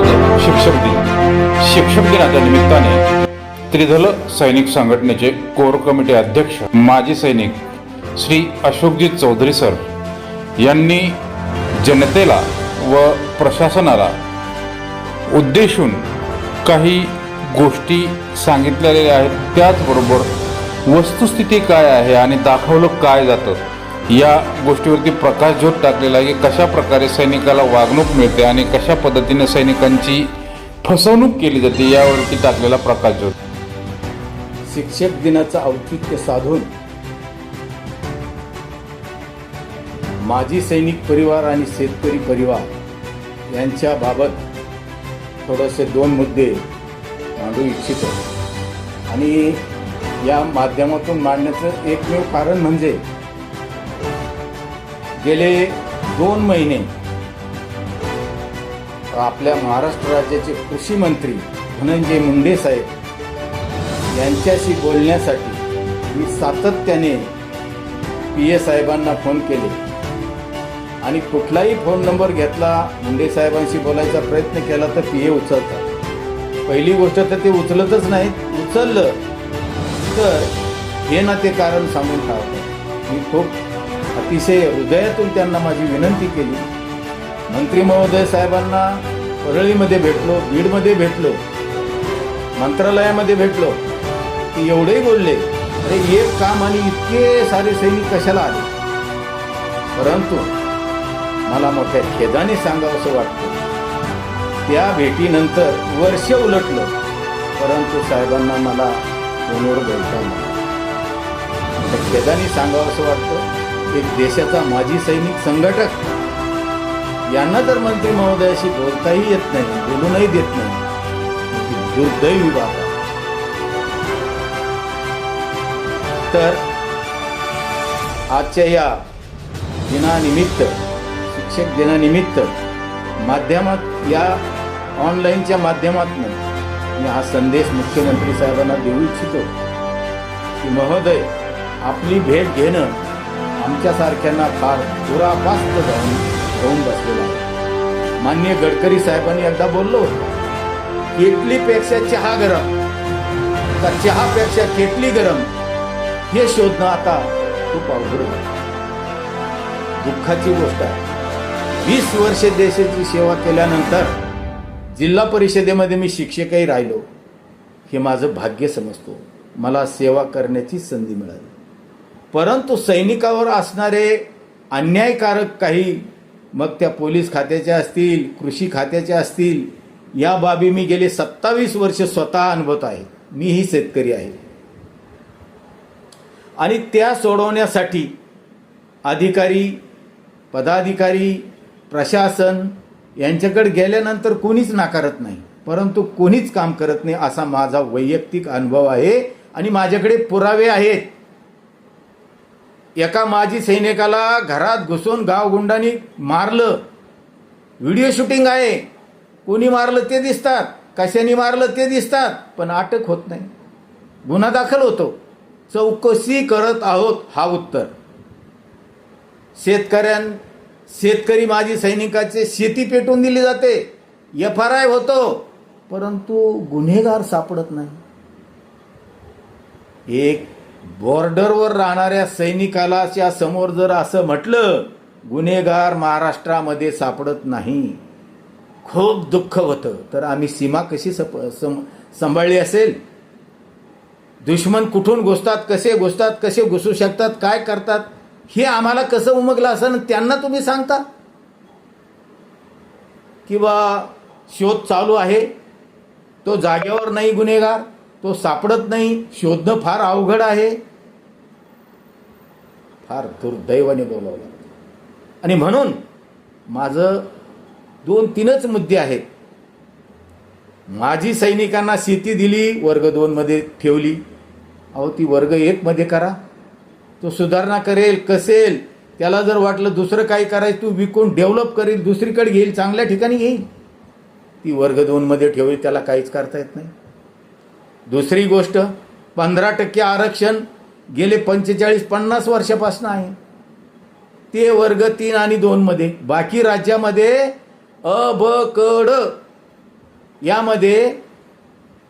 आज शिक्षक दिन. शिक्षक दिनाच्या निमित्ताने त्रिदल सैनिक संघटनेचे कोर कमिटी अध्यक्ष माजी सैनिक श्री अशोकजी चौधरी सर यांनी जनतेला व प्रशासनाला उद्देशून काही गोष्टी सांगितलेल्या आहेत. त्याचबरोबर वस्तुस्थिती काय आहे आणि दाखवलं काय जातं या गोष्टीवरती प्रकाशझोत टाकलेला आहे की कशा प्रकारे सैनिकाला वागणूक मिळते आणि कशा पद्धतीने सैनिकांची फसवणूक केली जाते यावरती टाकलेला प्रकाशझोत शिक्षक दिनाचं औचित्य साधून माजी सैनिक परिवार आणि शेतकरी परिवार यांच्या बाबत थोडेसे दोन मुद्दे मांडू इच्छितो. आणि या माध्यमातून मांडण्याचं एकमेव कारण म्हणजे गेले दोन महिने. आपल्या महाराष्ट्र राज्याचे कृषी मंत्री धनंजय मुंडे साहेब यांच्याशी बोलण्यासाठी मी सातत्याने पी ए साहेबांना फोन केले. आणि कुठलाही फोन नंबर घेतला मुंडे साहेबांशी बोलायचा प्रयत्न केला तर पी ए उचलतात. पहिली गोष्ट तर ते उचलतच नाहीत. उचललं तर हे ना ते कारण सांगून टाकतं. मी खूप अतिशय हृदयातून त्यांना माझी विनंती केली. मंत्री महोदय साहेबांना परळीमध्ये भेटलो बीडमध्ये भेटलो मंत्रालयामध्ये भेटलो की एवढे बोलले अरे एक काम आणि इतके सारे सैनिक कशाला आले? परंतु मला मोठ्या खेदाने सांगावंसं वाटतं त्या भेटीनंतर वर्ष उलटलं परंतु साहेबांना मला फोनवर बोलता नाही. खेदाने सांगावं सांगावंसं वाटतं. एक देशाचा माजी सैनिक संघटक. यांना तर मंत्री महोदयाशी बोलताही येत नाही बोलूनही देत नाही. ही दुर्दैवी बाब तर आजच्या या दिनानिमित्त शिक्षक दिनानिमित्त माध्यमात या ऑनलाईनच्या माध्यमातून मी हा संदेश मुख्यमंत्री साहेबांना देऊ इच्छितो की महोदय आपली भेट घेणं आमच्यासारख्यांना फार दुरापास्त जाऊन होऊन बसलेलं आहे. मान्य गडकरी साहेबांनी एकदा बोललो केटलीपेक्षा चहा गरम. का चहापेक्षा केटली गरम हे शोधणं आता खूप अवघड दुःखाची गोष्ट आहे. वीस वर्ष देशाची सेवा केल्यानंतर जिल्हा परिषदेमध्ये मी शिक्षकही राहिलो. हे माझं भाग्य समजतो. मला सेवा करण्याची संधी मिळाली. परंतु सैनिकावर असणारे अन्यायकारक काही मग त्या पोलीस खात्याच्या असतील कृषी खात्याच्या असतील या बाबी मी गेले सत्तावीस वर्ष स्वतः अनुभवत आहे. मीही शेतकरी आहे. आणि त्या सोडवण्यासाठी अधिकारी पदाधिकारी प्रशासन यांच्याकडे गेल्यानंतर कोणीच नाकारत नाही. परंतु कोणीच काम करत नाही असा माझा वैयक्तिक अनुभव आहे आणि माझ्याकडे पुरावे आहेत. एका माजी सैनिकाला घरात घुसून गावगुंडांनी मारलं. व्हिडिओ शूटिंग आहे. कोणी मारलं ते दिसतात. कशाने मारलं ते दिसतात. पण अटक होत नाही. गुन्हा दाखल होतो. चौकशी करत आहोत हा उत्तर. शेतकऱ्यां शेतकरी माजी सैनिकाचे शेती पेटून दिली जाते. एफ आर आय होतो. परंतु गुन्हेगार सापडत नाही. एक बॉर्डरवर राहणाऱ्या सैनिकालाच्या समोर जर असं म्हटलं गुन्हेगार महाराष्ट्रामध्ये सापडत नाही. खूप दुःख होतं. तर आम्ही सीमा कशी सप सं सांभाळली असेल? दुश्मन कुठून घुसतात कसे घुसतात कसे घुसू शकतात काय करतात हे आम्हाला कसं उमगलं असं त्यांना तुम्ही सांगता? किंवा शोध चालू आहे? तो जागेवर नाही गुन्हेगार? तो सापडत नाही. शोधणं फार अवघड आहे. फार दुर्दैवाने बोलावलं आणि म्हणून माझं दोन तीनच मुद्दे आहेत. माझी सैनिकांना शेती दिली वर्ग दोनमध्ये ठेवली. अहो ती वर्ग एकमध्ये करा. तो सुधारणा करेल कसेल त्याला जर वाटलं दुसरं काही करायचं तू विकून डेव्हलप करेल दुसरीकडे घेईल चांगल्या ठिकाणी घेईल ती वर्ग दोनमध्ये ठेवली त्याला काहीच करता येत नाही. दुसरी गोष्ट पंधरा टक्के आरक्षण गेले पंचेचाळीस पन्नास वर्षापासून आहे. ते वर्ग तीन आणि दोनमध्ये बाकी राज्यामध्ये अ ब कड यामध्ये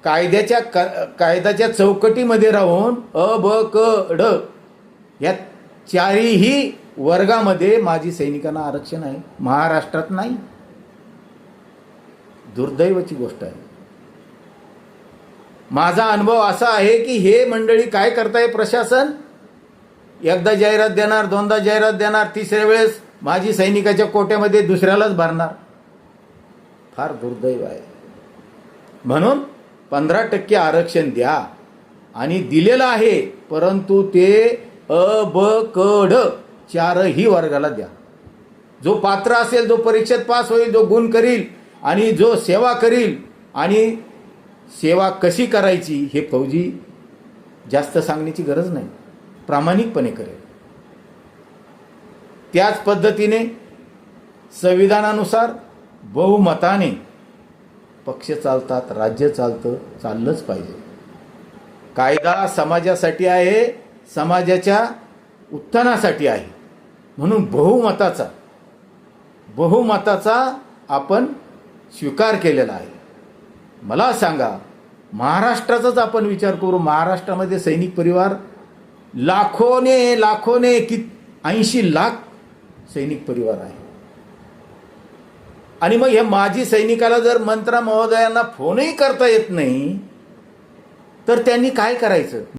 कायद्याच्या क- कायद्याच्या चौकटीमध्ये राहून अ ब कड या चारही वर्गामध्ये माजी सैनिकांना आरक्षण आहे. महाराष्ट्रात नाही. दुर्दैवाची गोष्ट आहे. माझा अनुभव असा आहे की हे मंडळी काय करताय प्रशासन? एकदा जाहिरात देणार दोनदा जाहिरात देणार तिसऱ्या वेळेस माझी सैनिकाच्या कोट्यामध्ये दुसऱ्यालाच भरणार. फार दुर्दैव आहे. म्हणून पंधरा टक्के आरक्षण द्या. आणि दिलेलं आहे परंतु ते अ ब क ड चारही वर्गाला द्या. जो पात्र असेल जो परीक्षेत पास होईल जो गुण करील आणि जो सेवा करील आणि सेवा कशी करायची हे फौजी जास्त सांगण्याची गरज नाही. प्रामाणिकपणे करेल. त्याच पद्धतीने संविधानानुसार बहुमताने पक्ष चालतात राज्य चालतं चाललंच पाहिजे. कायदा समाजासाठी आहे समाजाच्या उत्थानासाठी आहे. म्हणून बहुमताचा बहुमताचा आपण स्वीकार केलेला आहे. मला सांगा महाराष्ट्राचाच आपण विचार करू. महाराष्ट्रामध्ये सैनिक परिवार लाखोने लाखोने कि ऐंशी लाख सैनिक परिवार आहे. आणि मग हे माजी सैनिकाला जर मंत्रा महोदयांना फोनही करता येत नाही तर त्यांनी काय करायचं?